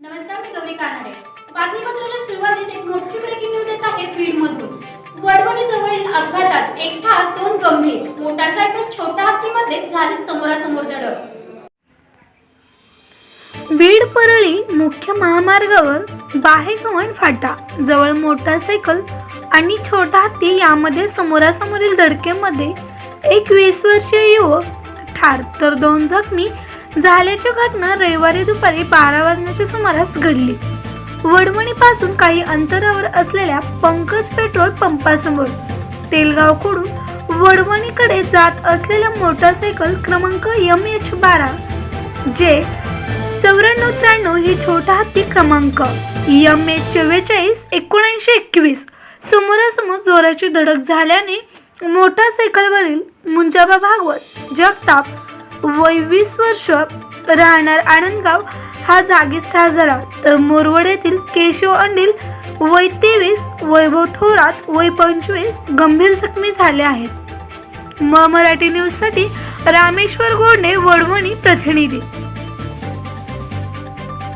नमस्कार मी गौरी कानडे. बातमीपत्राच्या सुरुवातीस एक मोठी ब्रेकिंग न्यूज येत आहे बीड मधून वडवणी जवळील अपघातात एक दोन गंभीर मोटारसायकल हत्तीमध्ये झाली समोरासमोर धडक. बीड परळी मुख्य महामार्गावर बाहेकवण फाटा जवळ मोटारसायकल आणि छोटा हत्ती यामध्ये समोरासमोरील धडकेमध्ये एक वीस वर्षीय युवक ठार. तर दोन जखमी झाल्याची घटना रविवारी दुपारी बारा वाजण्याच्या सुमारास घडली. वडवणीपासून काही अंतरावर असलेल्या पंकज पेट्रोल पंपासमोर तेलगावकडून वडवणीकडे जात असलेल्या मोटारसायकल क्रमांक एम एच बारा जे चौऱ्याण्णव त्र्याण्णव ही छोटा हत्ती क्रमांक एम एच चव्वेचाळीस एकोणऐंशी एकवीस समोरासमोर जोराची धडक झाल्याने मोटारसायकलवरील मुंजाबा भागवत जगताप वय वीस वर्ष राहणार आनंदगाव हा जागीच ठार झाला. तर मोरवड येथील केशव अंडील वय तेवीस वैभव थोरात वय पंचवीस गंभीर जखमी झाले आहेत. म मराठी न्यूजसाठी रामेश्वर गोडणे वडवणी प्रतिनिधी.